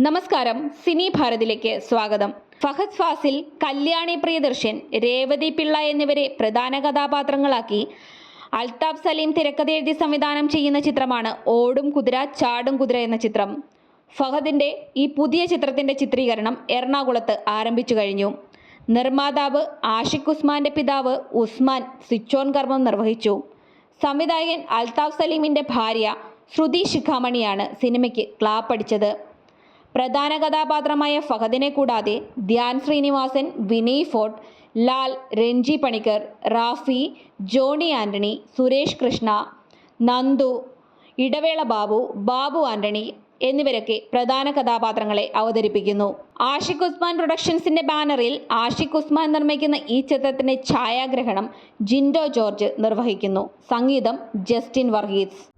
നമസ്കാരം. സിനി ഭാരതിലേക്ക് സ്വാഗതം. ഫഹദ് ഫാസിൽ കല്യാണി പ്രിയദർശൻ രേവതി പിള്ള എന്നിവരെ പ്രധാന കഥാപാത്രങ്ങളാക്കി അൽതാഫ് സലീം തിരക്കഥ എഴുതി സംവിധാനം ചെയ്യുന്ന ചിത്രമാണ് ഓടും കുതിര ചാടും കുതിര എന്ന ചിത്രം. ഫഹദിന്റെ ഈ പുതിയ ചിത്രത്തിന്റെ ചിത്രീകരണം എറണാകുളത്ത് ആരംഭിച്ചു കഴിഞ്ഞു. നിർമ്മാതാവ് ആഷിഖ് ഉസ്മാന്റെ പിതാവ് ഉസ്മാൻ സ്വിച്ച് ഓൺ കർമ്മം നിർവഹിച്ചു. സംവിധായകൻ അൽതാഫ് സലീമിന്റെ ഭാര്യ ശ്രുതി ശിഖാമണിയാണ് സിനിമയ്ക്ക് ക്ലാപ്പടിച്ചത്. പ്രധാന കഥാപാത്രമായ ഫഹദിനെ കൂടാതെ ധ്യാൻ ശ്രീനിവാസൻ വിനയ് ഫോർട്ട് ലാൽ രഞ്ജി പണിക്കർ റാഫി ജോണി ആന്റണി സുരേഷ് കൃഷ്ണ നന്ദു ഇടവേള ബാബു ബാബു ആന്റണി എന്നിവരൊക്കെ പ്രധാന കഥാപാത്രങ്ങളെ അവതരിപ്പിക്കുന്നു. ആഷിഖ് ഉസ്മാൻ പ്രൊഡക്ഷൻസിന്റെ ബാനറിൽ ആഷിഖ് ഉസ്മാൻ നിർമ്മിക്കുന്ന ഈ ചിത്രത്തിന്റെ ഛായാഗ്രഹണം ജിൻഡോ ജോർജ് നിർവഹിക്കുന്നു. സംഗീതം ജസ്റ്റിൻ വർഗീസ്.